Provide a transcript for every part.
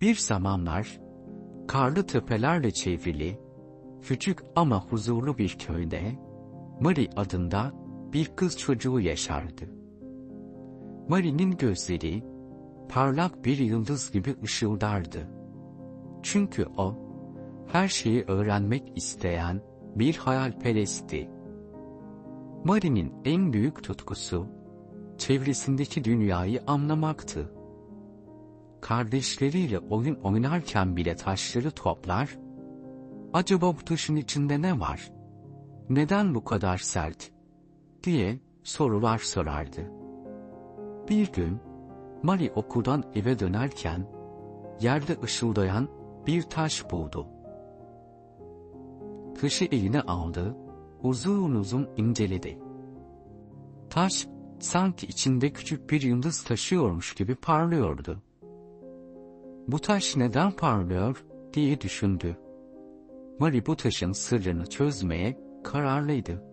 Bir zamanlar, karlı tepelerle çevrili, küçük ama huzurlu bir köyde, Marie adında bir kız çocuğu yaşardı. Marie'nin gözleri, parlak bir yıldız gibi ışıldardı. Çünkü o, her şeyi öğrenmek isteyen bir hayalperestti. Marie'nin en büyük tutkusu, çevresindeki dünyayı anlamaktı. Kardeşleriyle oyun oynarken bile taşları toplar, acaba bu taşın içinde ne var? Neden bu kadar sert? diye sorular sorardı. Bir gün, Marie okuldan eve dönerken, yerde ışıldayan bir taş buldu. Taşı eline aldı, uzun uzun inceledi. Taş, sanki içinde küçük bir yıldız taşıyormuş gibi parlıyordu. Bu taş neden parlıyor diye düşündü. Marie bu taşın sırrını çözmeye kararlıydı.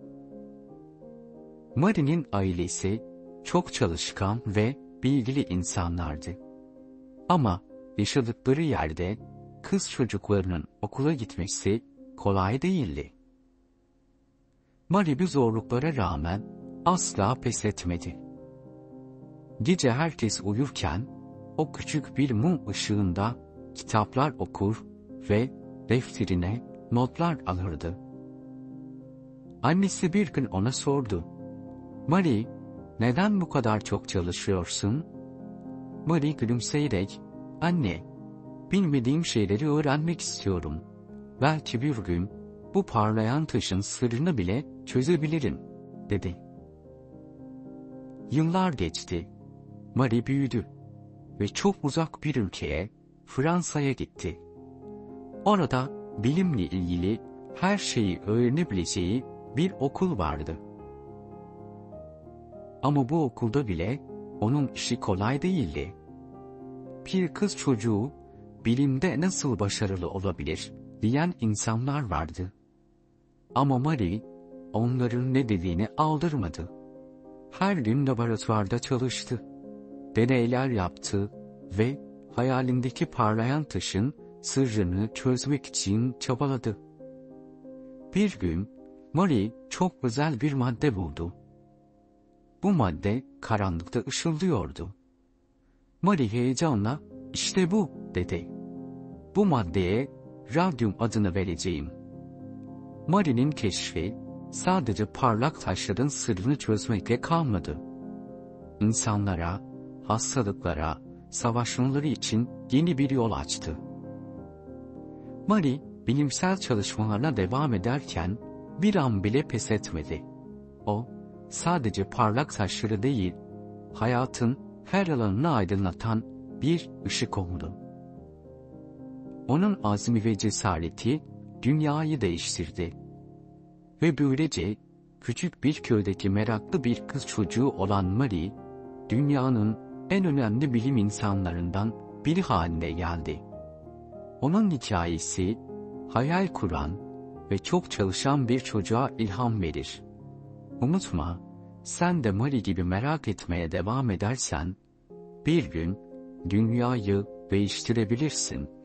Marie'nin ailesi çok çalışkan ve bilgili insanlardı. Ama yaşadıkları yerde kız çocuklarının okula gitmesi kolay değildi. Marie bu zorluklara rağmen asla pes etmedi. Gece herkes uyurken o küçük bir mum ışığında kitaplar okur ve defterine notlar alırdı. Annesi bir gün ona sordu. Marie, neden bu kadar çok çalışıyorsun? Marie gülümseyerek, anne, bilmediğim şeyleri öğrenmek istiyorum. Belki bir gün bu parlayan taşın sırrını bile çözebilirim, dedi. Yıllar geçti. Marie büyüdü ve çok uzak bir ülkeye, Fransa'ya gitti. Orada bilimle ilgili her şeyi öğrenebileceği bir okul vardı. Ama bu okulda bile onun işi kolay değildi. Bir kız çocuğu bilimde nasıl başarılı olabilir diyen insanlar vardı. Ama Marie onların ne dediğini aldırmadı. Her gün laboratuvarda çalıştı. Deneyler yaptı ve hayalindeki parlayan taşın sırrını çözmek için çabaladı. Bir gün Marie çok özel bir madde buldu. Bu madde karanlıkta ışıldıyordu. Marie heyecanla işte bu dedi. Bu maddeye radyum adını vereceğim. Marie'nin keşfi sadece parlak taşların sırrını çözmekle kalmadı. İnsanlara, hastalıklara, savaşmaları için yeni bir yol açtı. Marie, bilimsel çalışmalarına devam ederken bir an bile pes etmedi. O, sadece parlak taşları değil, hayatın her alanını aydınlatan bir ışık oldu. Onun azmi ve cesareti dünyayı değiştirdi. Ve böylece küçük bir köydeki meraklı bir kız çocuğu olan Marie, dünyanın en önemli bilim insanlarından biri haline geldi. Onun hikayesi, hayal kuran ve çok çalışan bir çocuğa ilham verir. Unutma, sen de Marie gibi merak etmeye devam edersen, bir gün dünyayı değiştirebilirsin.''